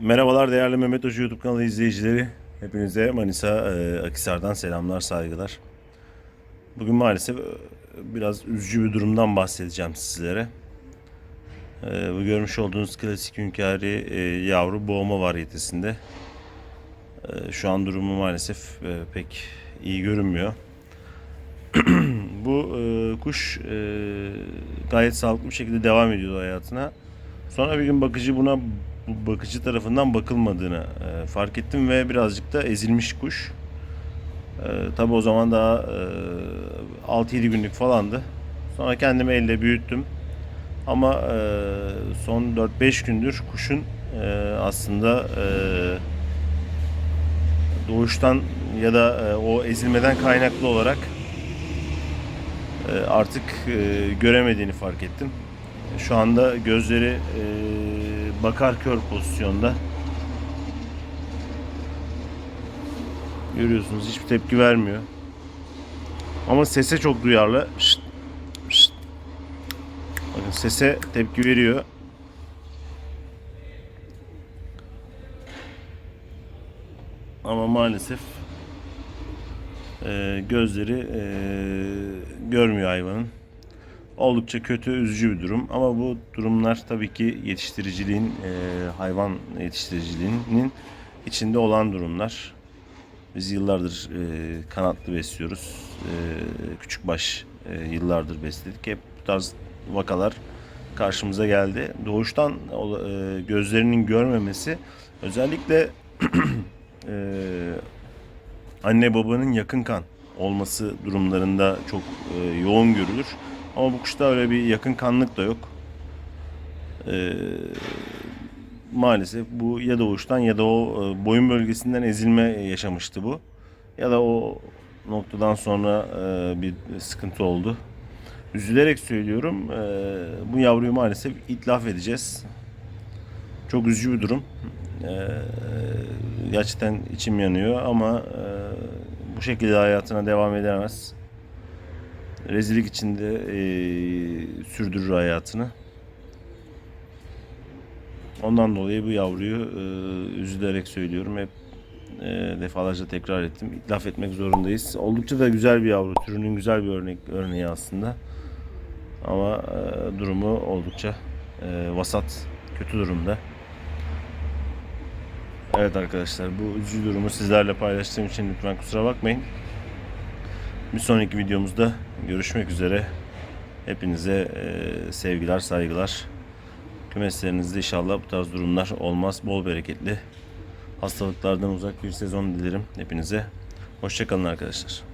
Merhabalar değerli Mehmet Hoca YouTube kanalı izleyicileri. Hepinize Manisa e, Akisar'dan selamlar, saygılar. Bugün maalesef e, biraz üzücü bir durumdan bahsedeceğim sizlere. E, bu görmüş olduğunuz klasik hünkâri e, yavru boğma varyetesinde. E, şu an durumu maalesef e, pek iyi görünmüyor. bu e, kuş e, gayet sağlıklı bir şekilde devam ediyordu hayatına. Sonra bir gün bakıcı buna bu bakıcı tarafından bakılmadığını e, fark ettim ve birazcık da ezilmiş kuş. E, Tabi o zaman daha e, 6-7 günlük falandı. Sonra kendimi elle büyüttüm. Ama e, son 4-5 gündür kuşun e, aslında e, doğuştan ya da e, o ezilmeden kaynaklı olarak e, artık e, göremediğini fark ettim. Şu anda gözleri e, bakar kör pozisyonda. Görüyorsunuz hiçbir tepki vermiyor. Ama sese çok duyarlı. Şşt, şşt. Bakın sese tepki veriyor. Ama maalesef e, gözleri e, görmüyor hayvanın. Oldukça kötü, üzücü bir durum. Ama bu durumlar tabii ki yetiştiriciliğin, e, hayvan yetiştiriciliğinin içinde olan durumlar. Biz yıllardır e, kanatlı besliyoruz. E, küçükbaş e, yıllardır besledik. Hep bu tarz vakalar karşımıza geldi. Doğuştan e, gözlerinin görmemesi özellikle e, anne babanın yakın kan olması durumlarında çok e, yoğun görülür. Ama bu kuşta öyle bir yakın kanlık da yok. E, maalesef bu ya doğuştan ya da o e, boyun bölgesinden ezilme yaşamıştı bu. Ya da o noktadan sonra e, bir sıkıntı oldu. Üzülerek söylüyorum. e, bu yavruyu maalesef itlaf edeceğiz. Çok üzücü bir durum. E, gerçekten içim yanıyor ama e, bu şekilde hayatına devam edemez. Rezillik içinde e, sürdürür hayatını. Ondan dolayı bu yavruyu e, üzülerek söylüyorum. Hep e, defalarca tekrar ettim. İtlaf etmek zorundayız. Oldukça da güzel bir yavru. Türünün güzel bir örnek örneği aslında. Ama e, durumu oldukça e, vasat, kötü durumda. Evet arkadaşlar bu üzücü durumu sizlerle paylaştığım için lütfen kusura bakmayın. Bir sonraki videomuzda görüşmek üzere. Hepinize e, sevgiler, saygılar. Kümeslerinizde inşallah bu tarz durumlar olmaz. Bol bereketli. Hastalıklardan uzak bir sezon dilerim hepinize. Hoşçakalın arkadaşlar.